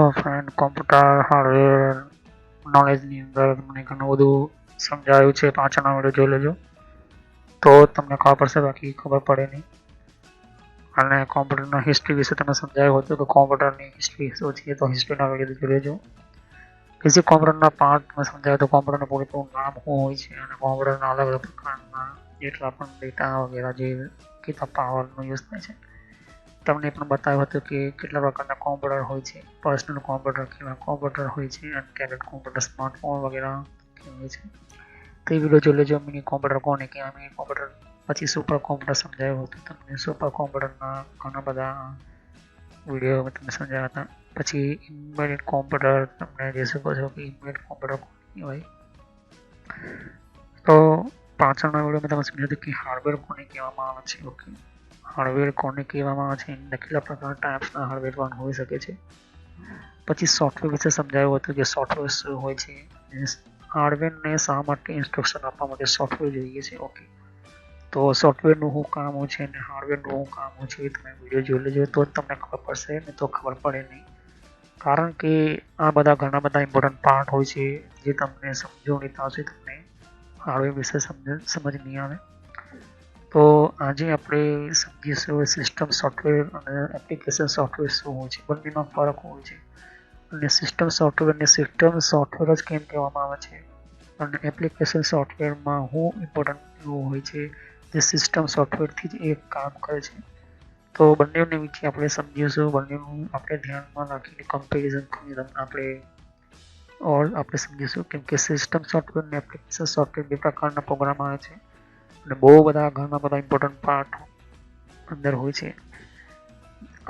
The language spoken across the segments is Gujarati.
ઓ ફ્રેન્ડ કમ્પ્યુટર હારે નોલેજ ની અંદર મને કણો દુ સમજાયું છે તો આ ચેના વિડિયો જોઈ લેજો તો તમને કો પરસે બાકી ખબર પડે નહીં અને કમ્પ્યુટર નો હિસ્ટરી વિશે તમને સમજાયું હોય તો કમ્પ્યુટર ની હિસ્ટરી સોચીએ તો હિસ્ટરી આવડી દેજો કિસ કોમ્પ્યુટર ના પાર્ટ માં સમજાય તો કમ્પ્યુટર નું પૂરેપૂરું નામ હું હોય છે અને કોમ્પ્યુટર ના અલગ અલગ પ્રકાર માં જે આપણને દેતા આવે છે કે તપાનો યુઝ મે છે તમે મને પણ બતાવ્યો હતો કે કેટલા પ્રકારના કમ્પ્યુટર હોય છે પરસ્ના કમ્પ્યુટર કેવા કમ્પ્યુટર હોય છે કે કયા કમ્પ્યુટર સ્માર્ટફોન वगैरा કેવા છે તે વિડિયો જોলে જો મને કમ્પ્યુટર કોને કેવા કમ્પ્યુટર પછી સુપર કમ્પ્યુટર સમજાવ્યો હતો તમે સુપર કમ્પ્યુટરના ઘણા બધા વિડિયો મેં તમને સમજાવતા પછી ઇન્ફાઇનાઇટ કમ્પ્યુટર આપણે જે સગો જો કે ઇન્ફાઇનાઇટ કમ્પ્યુટર કોને ભાઈ તો પાંચણ વિડિયોમાં તમે જોજો કે હાર્ડવેર કોને કેવામાં આવે છે ઓકે हार्डवेयर कोने कीवामा है नकली अपना टाप का हार्डवेयर बन हो सके से પછી સોફ્ટવેર વિશે સમજાવ્યો હતો કે સોફ્ટવેર હોય છે હાર્ડવેર ને સામત ઇન્સ્ટ્રક્શન આપવા માટે સોફ્ટવેર જોઈએ છે ઓકે તો સોફ્ટવેર નું કામ છે અને હાર્ડવેર નું કામ છે એટલે વિડિયો જોлле જો તો તમને ખબર પડશે ને તો ખબર પડે નહીં કારણ કે આ બધા ઘણા બધા ઇમ્પોર્ટન્ટ પાર્ટ હોય છે જે તમે સમજો નથી આવતું છે તમે હાર્ડવેર વિશે સમજ સમજ નહી આવે તો આજે આપણે સમજીશું સિસ્ટમ સોફ્ટવેર અને એપ્લિકેશન સોફ્ટવેર શું હોય છે બંનેમાં ફરક હોય છે અને સિસ્ટમ સોફ્ટવેરને સિસ્ટમ સોફ્ટવેર જ કેમ કહેવામાં આવે છે અને એપ્લિકેશન સોફ્ટવેરમાં હું ઇમ્પોર્ટન્ટ એવું હોય છે જે સિસ્ટમ સોફ્ટવેરથી જ એ કામ કરે છે તો બંને વિશે આપણે સમજીશું બંનેનું આપણે ધ્યાનમાં રાખીને કમ્પેરિઝન કરીને આપણે ઓલ આપણે સમજીશું કેમ કે સિસ્ટમ સોફ્ટવેર અને એપ્લિકેશન સોફ્ટવેર બે પ્રકારના પ્રોગ્રામ આવે છે અને બહુ બધા ઘણા બધા ઇમ્પોર્ટન્ટ પાર્ટ અંદર હોય છે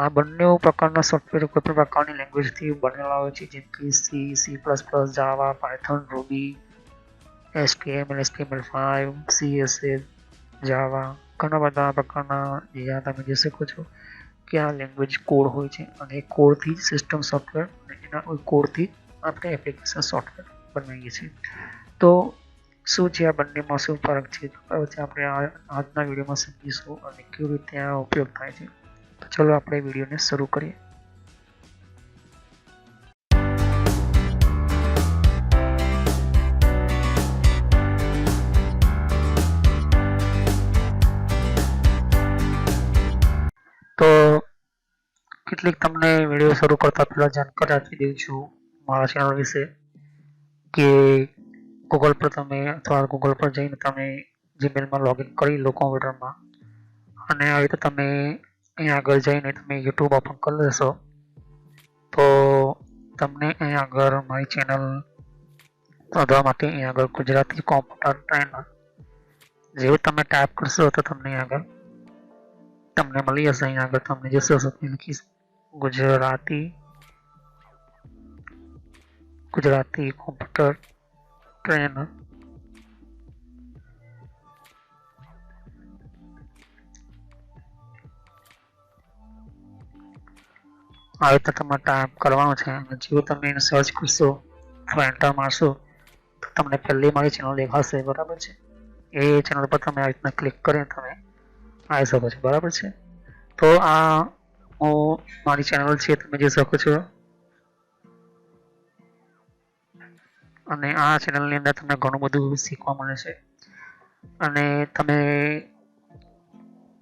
આ બંને પ્રકારના સોફ્ટવેર કોઈ પણ પ્રકારની લેંગ્વેજથી બનેલા હોય છે જેમ કે C C plus plus Java Python Ruby HTML HTML five CSS Java ઘણા બધા પ્રકારના જ્યાં તમે જોઈ શકો છો કે આ લેંગ્વેજ કોડ હોય છે અને એ કોડથી જ સિસ્ટમ સોફ્ટવેર અને એના કોડથી આપણે એપ્લિકેશન સોફ્ટવેર બનાવીએ છીએ તો શું છે આ બંનેમાં શું ફરક છે પછી આપણે આજના વિડીયોમાં સમજીશું અને કેવી રીતે આ ઉપયોગ થાય છે તો ચલો આપણે વિડીયોને શરૂ કરીએ તો કેટલીક તમને વિડીયો શરૂ કરતા પહેલાં જાણકારી આપી દઉં છું મારા ચેનલ વિશે કે તકોલ પ્રતમે થોાર Google પર જઈને તમે Gmail માં લોગ ઇન કરી લો કોમટરમાં અને હવે તો તમે અહીં આગળ જઈને તમે YouTube પર કલ્લેસો તો તમે અહીં આગળ માય ચેનલ પરમાટી અહીં આગળ ગુજરાતી કમ્પ્યુટર ટ્રેન જે તમે ટાઈપ કરશો તો તમને આગળ તમને મળી અસાઈગા તમને જે સરસ પેન કિસ ગુજરાતી ગુજરાતી કમ્પ્યુટર trainer. આવી તો તમારે ટાઈપ કરવાનો છે અને જેવું તમે એને સર્ચ કરશો અથવા એન્ટર મારશો તો તમને પહેલી મારી ચેનલ દેખાશે બરાબર છે એ ચેનલ પર તમે આવી રીતના ક્લિક કરીને તમે આવી શકો છો બરાબર છે તો આ હું મારી ચેનલ છે તમે જોઈ શકો છો અને આ ચેનલની અંદર તમને ઘણું બધું શીખવા મળે છે અને તમે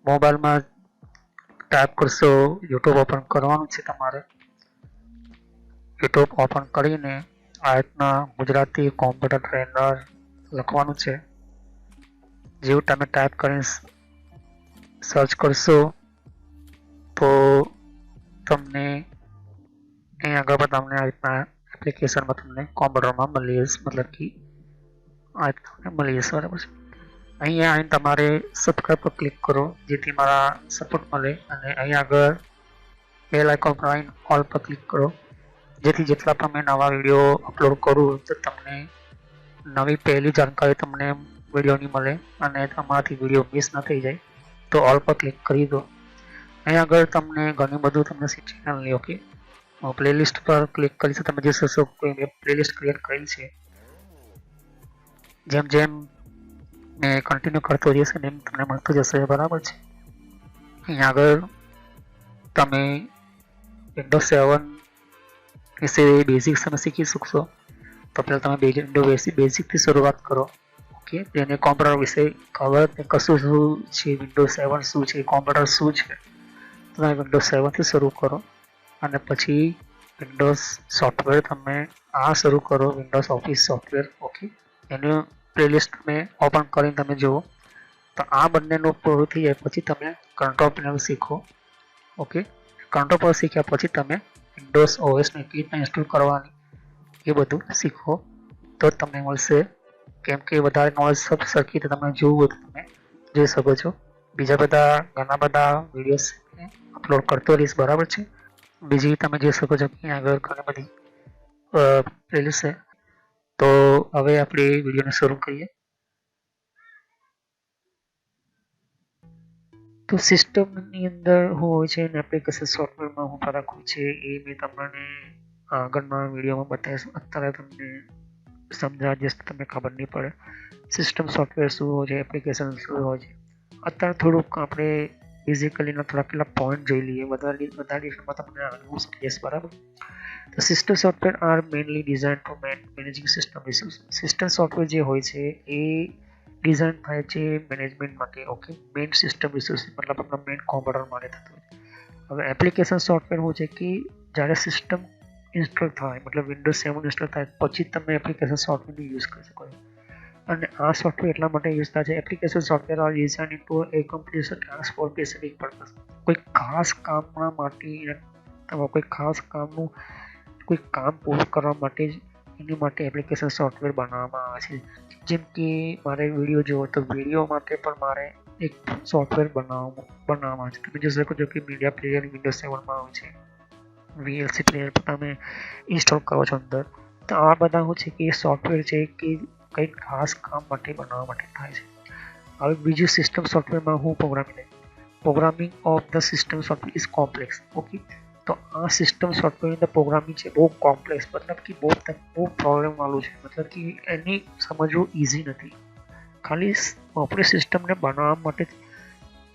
મોબાઈલમાં ટાઈપ કરશો યુટ્યુબ ઓપન કરવાનું છે તમારે યુટ્યુબ ઓપન કરીને આયતના ગુજરાતી કોમ્પ્યુટર ટ્રેનર લખવાનું છે જેવું તમે ટાઈપ કરી સર્ચ કરશો તો તમને અહીં આગળ પણ તમને આ રીતના એપ્લિકેશનમાં તમને કોમ્પ્યુટરમાં મળી જશે મતલબ કે આ તમને મળી જશે બરાબર છે અહીંયા આવીને તમારે સબસ્ક્રાઈબ પર ક્લિક કરો જેથી મારા સપોર્ટ મળે અને અહીં આગળ બેલ આઇકોન પર આવીને ઓલ પર ક્લિક કરો જેથી જેટલા પણ મેં નવા વિડીયો અપલોડ કરું તો તમને નવી પહેલી જાણકારી તમને વિડીયોની મળે અને તમારાથી વિડીયો મિસ ન થઈ જાય તો ઓલ પર ક્લિક કરી દો અહીંયા આગળ તમને ઘણું બધું તમને ચેનલની ઓકે પ્લેલિસ્ટ પર ક્લિક કરીશું તમે જોઈ શકશો કોઈ મેં પ્લેલિસ્ટ ક્રિએટ કરી છે જેમ જેમ મેં કન્ટિન્યુ કરતો જશે ને એમ તમને મળતું જશે બરાબર છે અહીંયા આગળ તમે વિન્ડો સેવન વિશે બેઝિક્સ તમે શીખી શકશો તો પહેલાં તમે વિન્ડો બેસી બેઝિકથી શરૂઆત કરો ઓકે તેને કોમ્પ્યુટર વિશે ખબર કશું શું છે વિન્ડો સેવન શું છે કોમ્પ્યુટર શું છે તમે વિન્ડો સેવનથી શરૂ કરો અને પછી ડોસ સોફ્ટવેર તમને આ શરૂ કરો વિન્ડોસ ઓફિસ સોફ્ટવેર ઓકે એને ટ્રેલિસ્ટ મે ઓપન કરીને તમે જો તો આ બનેનો પ્રોસેસ થી પછી તમને કંટ્રોલ પેનલ શીખો ઓકે કંટ્રોલ પેનલ શીખ્યા પછી તમને ડોસ ઓએસ ને કીટ ના ઇન્સ્ટોલ કરવાની કે બધું શીખો તો તમને મળશે કેમ કે વધારે નો સબ સર્કિટ તમને જોવું હતું તમે જે શકો છો બીજું બધા એના બધા વિડીયો સબસ્ક્રાઇબ અપલોડ કરતા હોવ રીસ બરાબર છે बिजी तब जो सको अपनी आगे घनी बड़ी है तो हम आप विडियो शुरू करिए तो सीस्टम अंदर हूँ होप्लिकेशन सॉफ्टवेर में हूँ फरक हो तमने आगे वीडियो में बताया अत्य तमने समझा जैसे तक खबर नहीं पड़े सीस्टम सॉफ्टवेर शू हो एप्लिकेशन शू हो अत्य थोड़क अपने ఈజికల్ నేను అక్కడ పాయింట్ చేయలేదు whether whether it matlab use case बराबर તો system software are mainly design for managing system resource system software જે હોય છે એ ડિઝાઇન થાય છે મેનેજમેન્ટ માટે ઓકે મેઇન સિસ્ટમ રિસોર્સ મતલબ આપણા મેઇન કોમ્પ્યુટર માટે થતું હોય હવે એપ્લિકેશન સોફ્ટવેર હોય છે કે જ્યારે સિસ્ટમ ઇન્સ્ટોલ થાય મતલબ વિન્ડોઝ સેવન ઇન્સ્ટોલ થાય પછી તમે એપ્લિકેશન સોફ્ટવેરનો યુઝ કરી શકો છો અને આ સોફ્ટવેર એટલા માટે યુઝ થાય છે application software are use to a complete transformation in purpose કોઈ ખાસ કામના માટે અથવા કોઈ ખાસ કામનું કોઈ કામ પૂરું કરવા માટે જ એની માટે એપ્લિકેશન સોફ્ટવેર બનાવવામાં આવે છે જેમ કે મારે વિડીયો જોવો તો વિડીયો માટે પણ મારે એક સોફ્ટવેર બનાવવા બનાવવામાં આવે છે તમે જોઈ શકો છો કે મીડિયા પ્લેયર વિન્ડો સેવનમાં આવે છે વીએલસી પ્લેયર પણ તમે ઇન્સ્ટોલ કરો છો અંદર તો આ બધા શું છે કે સોફ્ટવેર છે કે કંઈક ખાસ કામ માટે બનાવવા માટે થાય છે હવે બીજું સિસ્ટમ સોફ્ટવેરમાં હું programming programming of the system software is complex okay તો આ સિસ્ટમ સોફ્ટવેરની અંદર પ્રોગ્રામિંગ છે બહુ કોમ્પ્લેક્સ મતલબ કે બહુ બહુ પ્રોબ્લેમવાળું છે મતલબ કે એની સમજવું ઇઝી નથી ખાલી ઓપરેટ સિસ્ટમને બનાવવા માટે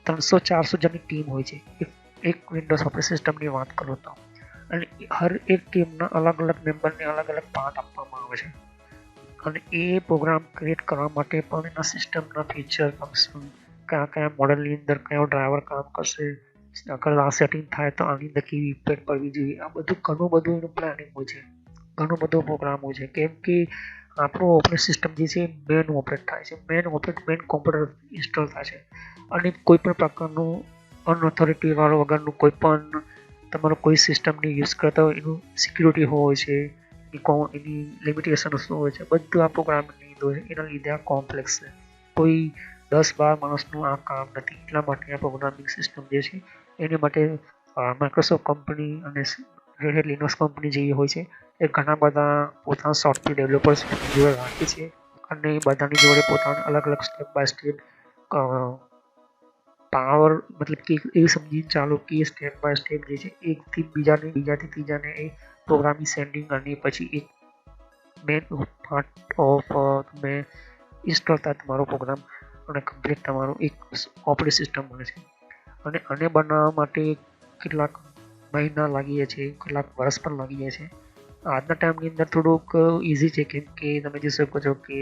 ત્રણસો ચારસો જણની ટીમ હોય છે એક વિન્ડોઝ ઓપરેટ સિસ્ટમની વાત કરું તો અને હર એક ટીમના અલગ અલગ મેમ્બરને અલગ અલગ પાર્ટ આપવામાં આવે છે અને એ પ્રોગ્રામ ક્રિએટ કરવા માટે પણ એના સિસ્ટમના ફીચર ફંક્શન કયા કયા મોડલની અંદર કયો ડ્રાઈવર કામ કરશે અગર આ સેટિંગ થાય તો આની અંદર કેવી ઇફેક્ટ પડવી જોઈએ આ બધું ઘણું બધું એનું પ્લાનિંગ હોય છે ઘણું બધું પ્રોગ્રામ હોય છે કેમ કે આપણું ઓપરેટ સિસ્ટમ જે છે એ મેન ઓપરેટ થાય છે main operate main computer install થાય છે અને કોઈ પણ પ્રકારનું અનઓથોરિટીવાળો વગરનું કોઈ પણ તમારો કોઈ સિસ્ટમની યુઝ કરતા હોય એનું સિક્યુરિટી હોય છે એની લિમિટેશન શું હોય છે બધું આ પ્રોગ્રામિંગની લીધો છે એના લીધે આ કોમ્પ્લેક્સ છે કોઈ દસ બાર માણસનું આ કામ નથી એટલા માટે આ પ્રોગ્રામિંગ સિસ્ટમ જે છે એને માટે માઇક્રોસોફ્ટ કંપની અને રેડ લિનોક્સ કંપની જેવી હોય છે એ ઘણા બધા પોતાના સોફ્ટવેર ડેવલપર્સ જોડે રાખે છે અને એ બધાની જોડે પોતાના અલગ અલગ સ્ટેપ બાય સ્ટેપ પાવર મતલબ કે એ સમજીને ચાલો કે સ્ટેપ બાય સ્ટેપ જે છે એકથી બીજાને બીજાથી ત્રીજાને એ प्रोग्राम સેન્ડિંગ सेंडिंग પછી એક મેન પાર્ટ ઓફ તમે ઇન્સ્ટોલ થાય તમારો પ્રોગ્રામ અને કમ્પ્લીટ તમારું એક ઓપરેટિંગ સિસ્ટમ બને છે અને આને બનાવવા માટે કેટલાક મહિના લાગી જાય છે કેટલાક વર્ષ પણ લાગી જાય છે આજના ટાઈમની અંદર થોડુંક ઇઝી છે કેમ કે તમે જોઈ શકો છો કે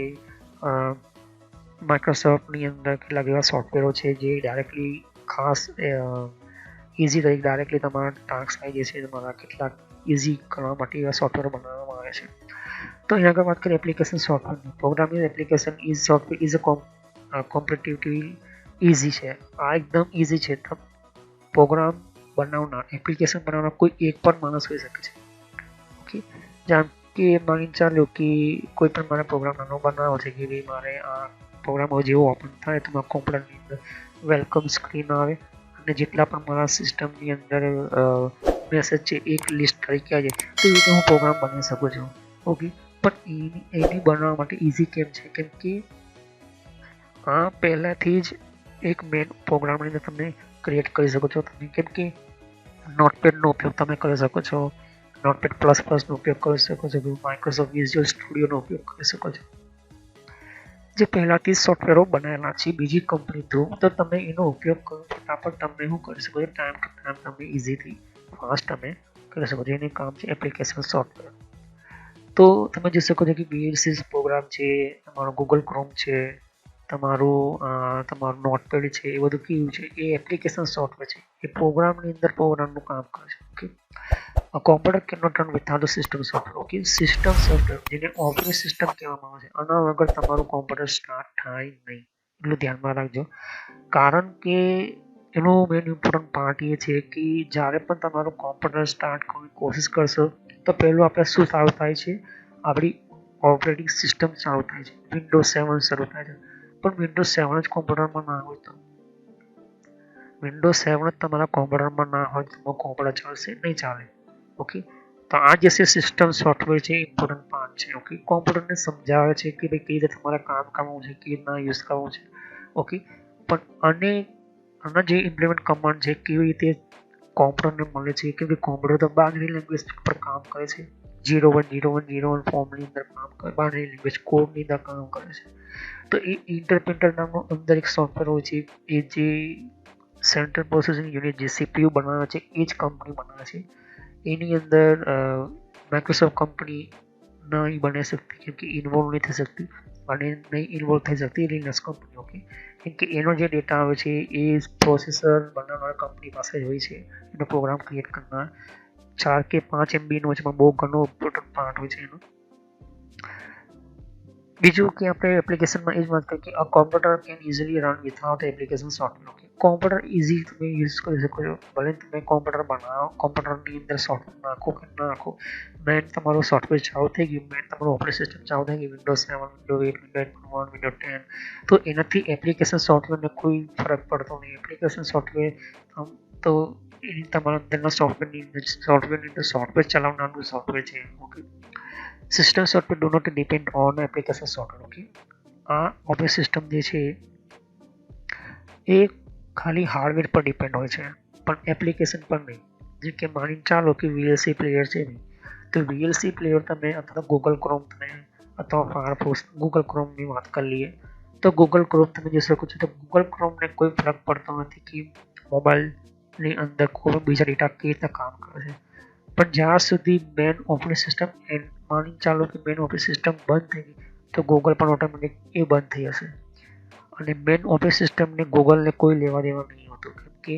માઇક્રોસોફ્ટની અંદર કેટલાક એવા સોફ્ટવેરો છે જે ડાયરેક્ટલી ખાસ ઇઝી તરીકે ડાયરેક્ટલી તમારા ટાસ્ક આવી જશે તમારા કેટલાક ઇઝી કરવા માટે આ સોફ્ટવેર બનાવવામાં આવે છે તો અહીં આગળ વાત કરીએ એપ્લિકેશન સોફ્ટવેરની programming application is software is a comparatively easy છે આ એકદમ ઇઝી છે પ્રોગ્રામ બનાવનાર એપ્લિકેશન બનાવનાર કોઈ એક પણ માણસ હોઈ શકે છે ઓકે જેમ કે માની ચાલો કે કોઈ પણ મારે પ્રોગ્રામ નાનો બનાવ્યો છે કે ભાઈ મારે આ પ્રોગ્રામ જેવો ઓપન થાય તો મારા કોમ્પ્યુટરની અંદર વેલકમ સ્ક્રીન આવે અને જેટલા પણ મારા સિસ્ટમની અંદર મેસેજ છે એક લિસ્ટ તરીકે છે તો એ રીતે હું પ્રોગ્રામ બનાવી શકું છું ઓકે પણ એની એની બનાવવા માટે ઇઝી કેમ છે કેમ કે આ પહેલાંથી જ એક મેન પ્રોગ્રામની અંદર તમે ક્રિએટ કરી શકો છો તમે કેમ કે નોટપેડનો ઉપયોગ તમે કરી શકો છો નોટપેડ પ્લસ પ્લસનો ઉપયોગ કરી શકો છો માઇક્રોસોફ્ટ વિઝ્યુઅલ સ્ટુડિયોનો ઉપયોગ કરી શકો છો જે પહેલાંથી સોફ્ટવેરો બનાવેલા છે બીજી કંપની થ્રુ તો તમે એનો ઉપયોગ કરો છતાં પણ તમે હું કરી શકો છો ટાઈમ ટુ ટાઈમ તમે ઇઝીથી ફાસ્ટ અમે કરી શકો છો એનું કામ છે એપ્લિકેશન સોફ્ટવેર તો તમે જોઈ શકો છો કે બીએલસીસ પ્રોગ્રામ છે તમારો ગૂગલ ક્રોમ છે તમારું તમારું નોટપેડ છે એ બધું કેવું છે એ એપ્લિકેશન સોફ્ટવેર છે એ પ્રોગ્રામની અંદર પ્રોગ્રામનું કામ કરે છે okay computer can not run without system software okay system software જેને ઓપરેટિંગ સિસ્ટમ કહેવામાં આવે છે આના વગર તમારું કોમ્પ્યુટર સ્ટાર્ટ થાય નહીં એટલું ધ્યાનમાં રાખજો કારણ કે એનો મેન ઇમ્પોર્ટન્ટ પાર્ટ એ છે કે જ્યારે પણ તમારું કોમ્પ્યુટર સ્ટાર્ટ કરવાની કોશિશ કરશો તો પહેલું આપણે શું ચાલુ થાય છે આપણી ઓપરેટિંગ સિસ્ટમ ચાલુ થાય છે વિન્ડોઝ સેવન શરૂ થાય છે પણ વિન્ડોઝ સેવન જ કોમ્પ્યુટરમાં ના હોય તો વિન્ડોઝ સેવન જ તમારા કોમ્પ્યુટરમાં ના હોય તો કોમ્પ્યુટર ચાલશે નહીં ચાલે ઓકે તો આ જે છે સિસ્ટમ સોફ્ટવેર છે ઇમ્પોર્ટન્ટ પાર્ટ છે ઓકે કોમ્પ્યુટરને સમજાવે છે કે ભાઈ કઈ રીતે તમારા કામ કરવું છે કઈ રીતના યુઝ કરવું છે ઓકે પણ અને अन्ना जे इम्प्लीमेंट कमांड जे की हुई थी कॉम्प्यूटर ने मिले थे क्योंकि कॉम्प्यूटर तो बाइनरी लैंग्वेज पर काम करे थे zero one zero one zero one form अंदर काम कर बाइनरी लैंग्वेज कोड ने अंदर काम करे थे तो ये इंटरप्रिटर नाम अंदर एक सॉफ्टवेयर हो जी ये जे सेंट्रल प्रोसेसिंग यूनिट जे सीपीयू बनाना चाहिए एज कंपनी बनाना चाहिए इन अंदर माइक्रोसॉफ्ट कंपनी ना ही बना सकती क्योंकि इन्वॉल्व नहीं थे सकती इन्वॉल्व थी जाती लीनस कंपनियों की कम प्रोसेसर बनावा कंपनी पास प्रोग्राम क्रिएट करना चार के पांच एम बी ना बहुत घो पार्ट हो बीजू कि आप एप्लिकेशन में ये computer can easily run without application software okay computer easy तुम्हें यूज कर सको भले तुम कंप्यूटर बनाओ कंप्यूटर की अंदर सॉफ्टवेयर नाखो कि नाखो मेन तुम्हारा सॉफ्टवेयर चाहो थे कि मेन तुम्हारा ऑपरेटिंग सिस्टम चाहो थे कि Windows seven window eight window one window ten तो इनके एप्लीकेशन सॉफ्टवेयर में कोई फर्क पड़ता नहीं एप्लीकेशन सॉफ्टवेयर तो तुम्हारा सॉफ्टवेयर सॉफ्टवेयर नहीं सॉफ्टवेयर चलाना सॉफ्टवेयर चाहिए okay system software do not depend on application software okay uh operating system जो है एक ખાલી હાર્ડવેર પર ડિપેન્ડ હોય છે પણ એપ્લિકેશન પર નહીં જેમ કે માની ચાલો કે વીએલસી પ્લેયર છે તો વીએલસી પ્લેયર તમે અથવા ગૂગલ ક્રોમ તમે અથવા ફાયરફોર્સ ગૂગલ ક્રોમની વાત કરી લઈએ તો ગૂગલ ક્રોમ તમે જોઈ શકો છો તો ગૂગલ ક્રોમને કોઈ ફરક પડતો નથી કે મોબાઈલની અંદર કોઈ બીજા ડેટા કેવી રીતે કામ કરે છે પણ જ્યાં સુધી મેન ઓપરેટિંગ સિસ્ટમ એન્ડ માની ચાલો કે મેન ઓપરેટિંગ સિસ્ટમ બંધ થઈ ગઈ તો ગૂગલ પણ ઓટોમેટિક એ બંધ થઈ જશે અને મેઈન ઓપરેટિંગ સિસ્ટમ ને Google ને કોઈ લેવા દેવા નહી હતો કે કે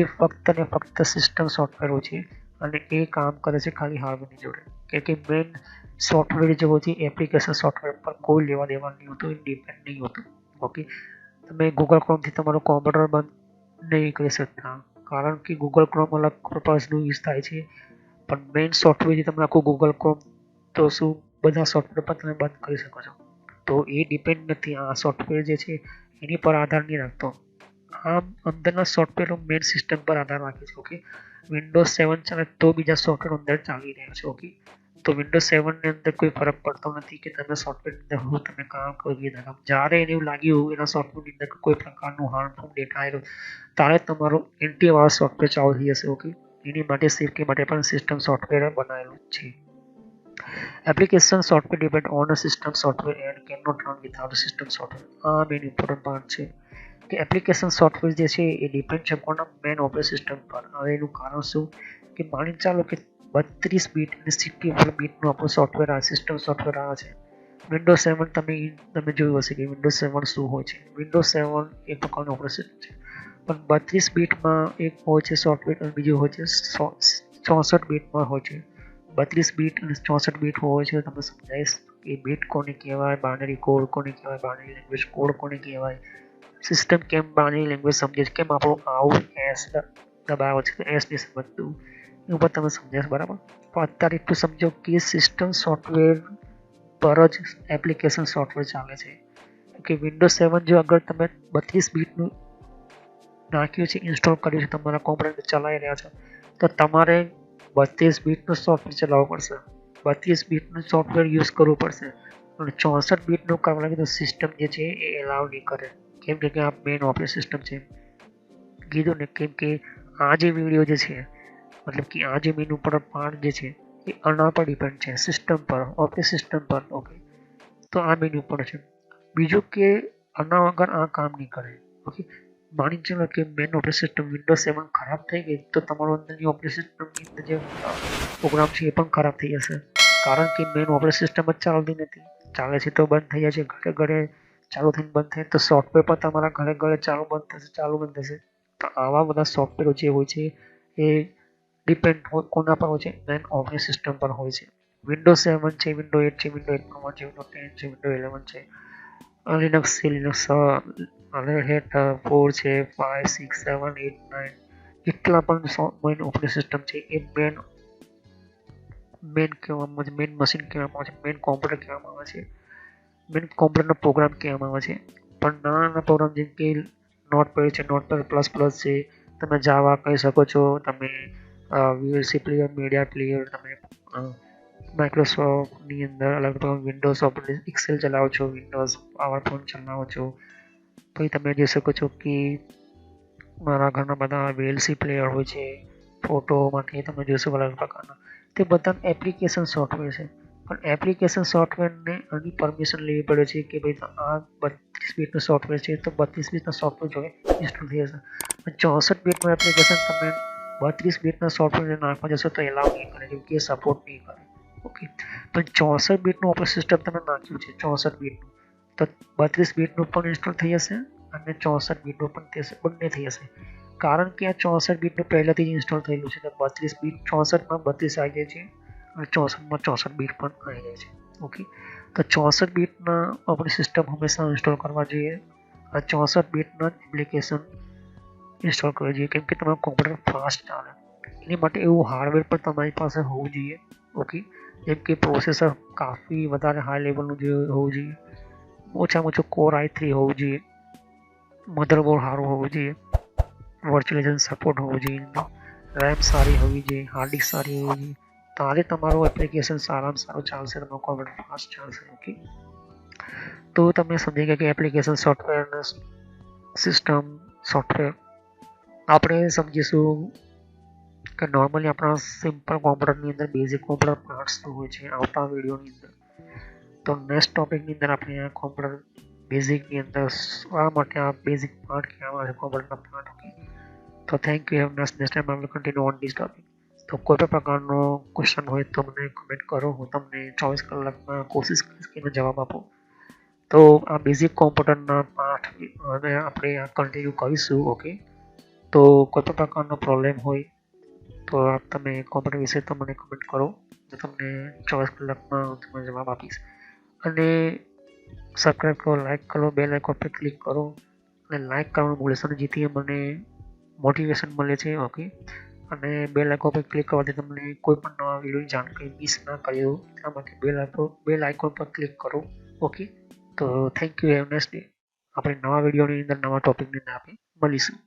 એ ફક્ત ને ફક્ત સિસ્ટમ સોફ્ટવેર હો છે અને એ કામ કરે છે ખાલી હાર્ડવેરની જોડે કે કે મેઈન સોફ્ટવેર જે બોધી એપ્લિકેશન સોફ્ટવેર પર કોઈ લેવા દેવા નહી હતો ડિપેન્ડ નહી હતો ઓકે તો મે Google Chrome થી તમારો કમ્પ્યુટર બંધ નહી કરી શકતા કારણ કે Google Chrome અલગ પ્રોગ્રામ સ્વરૂપમાં ઇન્સ્ટాల్ છે પણ મેઈન સોફ્ટવેર જે તમારા કો Google Chrome તો સુ બધા સોફ્ટવેર પર મે વાત કરી શકતો તો એ ડિપેન્ડ નથી આ સોફ્ટવેર જે છે इन्हीं पर आधार नहीं रखता हूँ हम अंदर ना सॉफ्टवेयर हम मेन सिस्टम पर आधार रखे ओके विंडोज सेवन चले तो बीजा सॉफ्टवेयर अंदर चाली रहे हैं ओके तो विंडोज सेवन ने अंदर कोई फर्क पड़ता नहीं कि तब सॉफ्टवेयर अंदर हो तब तो काम कर दिए था जा रहे नहीं लागू हो सॉफ्टवेयर अंदर कोई प्रकार हार्मफुल डेटा आए तो तारे तुम्हारो एंटी सॉफ्टवेयर चालू ही हे ओके એની માટે સેફ્ટી सॉफ्टवेर बनाएल है application software depend on a system software and cannot run without a system software આ મેન ઇમ્પોર્ટન્ટ પાર્ટ છે કે એપ્લિકેશન સોફ્ટવેર જે છે એ ડિપેન્ડ છે કોના મેન ઓપરેટિંગ સિસ્ટમ પર હવે એનું કારણ શું કે માની ચાલો કે બત્રીસ બીટ અને સિક્સટી ફોર બીટનું આપણું સોફ્ટવેર આ સિસ્ટમ સોફ્ટવેર આ છે વિન્ડો સેવન તમે તમે જોયું હશે કે વિન્ડો સેવન શું હોય છે વિન્ડો સેવન એક પ્રકારનું ઓપરેટિંગ સિસ્ટમ છે પણ બત્રીસ બીટમાં એક હોય છે સોફ્ટવેર અને બીજું હોય છે ચોસઠ બીટમાં હોય છે बत्स बीट चौंसठ बीट हो तब समझाइश कि बीट को कहवा बाइनरी कोड को कहवा बाइनरी लैंग्वेज कोड को कहवा सीस्टम केम बाइनरी लैंग्वेज समझे केम आप एस दबाव तो एस नहीं समझत तब समझाश बराबर तो अत्यार एक समझो कि सीस्टम सॉफ्टवेर पर एप्लिकेशन सॉफ्टवेर चले कि विंडो सेवन जो अगर तब बतीस बीट नाख्य इंस्टॉल कर कॉम्प्यूटर चलाई रहा है तो तमारे બત્રીસ બીટનું સોફ્ટવેર ચલાવવું પડશે બત્રીસ બીટનું સોફ્ટવેર યુઝ કરવું પડશે પણ ચોસઠ બીટનું કામ લાગે તો સિસ્ટમ જે છે એ એલાવ નહીં કરે કેમ કે આ મેઇન ઓપરેટિંગ સિસ્ટમ છે કીધું ને કેમ કે આ જે વિડીયો જે છે મતલબ કે આ જે મેનુ પર પાણ જે છે એ આના પર ડિપેન્ડ છે સિસ્ટમ પર ઓપરેટિંગ સિસ્ટમ પર ઓકે તો આ મેનુ પર છે બીજું કે આના વગર આ કામ નહીં કરે ઓકે માની ચાલો કે main operating system window seven ખરાબ થઈ ગઈ તો તમારું અંદરની ઓપરેટિંગ સિસ્ટમની અંદર જે પ્રોગ્રામ છે એ પણ ખરાબ થઈ જશે કારણ કે મેન ઓપરેટિંગ સિસ્ટમ જ ચાલતી નથી ચાલે છે તો બંધ થઈ જાય છે ઘરે ઘરે ચાલુ થઈને બંધ થાય તો સોફ્ટવેર પણ તમારા ઘરે ઘરે ચાલુ બંધ થશે ચાલુ બંધ થશે તો આવા બધા સોફ્ટવેરો જે હોય છે એ ડિપેન્ડ કોના પર હોય છે મેન ઓપરેટિંગ સિસ્ટમ પર હોય છે વિન્ડો સેવન છે વિન્ડો એટ છે વિન્ડો એટ છે વિન્ડો ટેન છે વિન્ડો ઇલેવન છે લિનક્સ છે લિનક્સ આગળ છે ફોર છે five six seven eight nine જેટલા પણ મેન ઓપરેટિંગ સિસ્ટમ છે એ મેન મેન કહેવામાં આવે છે મેન મશીન કહેવામાં આવે છે મેન કોમ્પ્યુટર કહેવામાં આવે છે મેન કોમ્પ્યુટરનો પ્રોગ્રામ કહેવામાં આવે છે પણ નાના નાના પ્રોગ્રામ જેમ કે નોટપેડ છે પર પ્લસ પ્લસ છે તમે જાવા કહી શકો છો તમે વીએલસી પ્લેયર મીડિયા પ્લેયર તમે માઇક્રોસોફ્ટની અંદર અલગ અલગ વિન્ડોઝ ઓપરેટિંગ એક્સેલ ચલાવો છો વિન્ડોઝ પાવરપોઈન્ટ ચલાવો છો પછી તમે જોઈ શકો છો કે મારા ઘણા બધા વીએલસી પ્લેયર હોય છે ફોટોમાંથી તમે જોશો અલગ પ્રકારના તે બધા એપ્લિકેશન સોફ્ટવેર છે પણ એપ્લિકેશન સોફ્ટવેરને આની પરમિશન લેવી પડે છે કે ભાઈ આ બત્રીસ બીટનું સોફ્ટવેર છે તો બત્રીસ બીટના સોફ્ટવેર જોઈએ ઇન્સ્ટોલ થઈ જશે ચોસઠ બીટનું એપ્લિકેશન તમે બત્રીસ બીટના સોફ્ટવેરને નાખવા જશો તો એલાવ નહીં કરે કેમ કે સપોર્ટ નહીં કરે ઓકે પણ ચોસઠ બીટનું ઓપરેટિંગ સિસ્ટમ તમે નાખ્યું છે ચોસઠ બીટનું तो 32 बिट નું પણ ઇન્સ્ટોલ થઈ હશે અને 64 બીટ નું પણ તેસે બન થઈ હશે કારણ કે 64 બીટ ને પહેલાથી જ ઇન્સ્ટોલ થયેલું છે તો 32 બીટ 64 માં 32 આ કે છે અને 64 માં 64 બીટ પર થઈ ગયે છે ઓકે તો 64 બીટ ના ਆਪਣੇ સિસ્ટમ હંમેશા ઇન્સ્ટોલ કરવા જોઈએ અને 64 બીટ ના એપ્લિકેશન ઇન્સ્ટોલ કરવા જોઈએ કેમ કે તમારું કમ્પ્યુટર ફાસ્ટ ચાલે એટલે માટે એવું હાર્ડવેર પણ તમારી પાસે હોવું જોઈએ ઓકે જેમ કે પ્રોસેસર કાફી વધારે હાઈ લેવલ નું જો હોજી ઓછામાં ઓછો core i3 હોવો જોઈએ motherboard સારું હોવો જોઈએ virtualization support હોવો જોઈએ RAM સારી હોવી જોઈએ hard disk સારી હોવી જોઈએ તાકે તમારો એપ્લિકેશન સારા સારા ચાલે સબકો બહુ ફાસ્ટ ચાલે કે તો તમે સમજી કે એપ્લિકેશન સોફ્ટવેર સિસ્ટમ સોફ્ટવેર આપણે સમજીશું કે નોર્મલી આપણો સિમ્પલ કોમ્પ્યુટર ની અંદર બેઝિક કોમ્પ્યુટર ફંક્શન્સ તો હોય છે આ બધા વિડિયો ની અંદર तो नेक्स्ट टॉपिक की अंदर अपने यहाँ कंप्यूटर बेसिक के अंदर आम आके आप बेसिक पार्ट के आवाज कंप्यूटर का पार्ट ओके तो thank you have next next time I will continue on this topic तो कोई भी प्रकार तो क्वेश्चन हो तो मैंने कमेंट करो हूँ तुमने चौबीस कलाक में कोशिश कर सके जवाब आपो तो आ बेसिक कंप्यूटर पार्ट अपने यहाँ कंटिन्यू करीशू ओके तो कोई भी प्रकार प्रॉब्लम हो तो आप तब कॉम्प्यूटर विषय तो मैंने कमेंट करो तो तुमने चौबीस कलाक में जवाब आपीश અને સબસ્ક્રાઈબ કરો લાઇક કરો બે આઇકોન પર ક્લિક કરો અને લાઇક કરવાનું ભૂલશો નહીં જેથી મને મોટિવેશન મળે છે ઓકે અને બે આઇકોન પર ક્લિક કરવાથી તમને કોઈ પણ નવા વિડીયોની જાણકારી મિસ ના કરી દો એટલા માટે બે આઇકોન બે આઇકોન પર ક્લિક કરો ઓકે તો thank you have next day આપણે નવા વિડીયોની અંદર નવા ટોપિકની અંદર આપણે મળીશું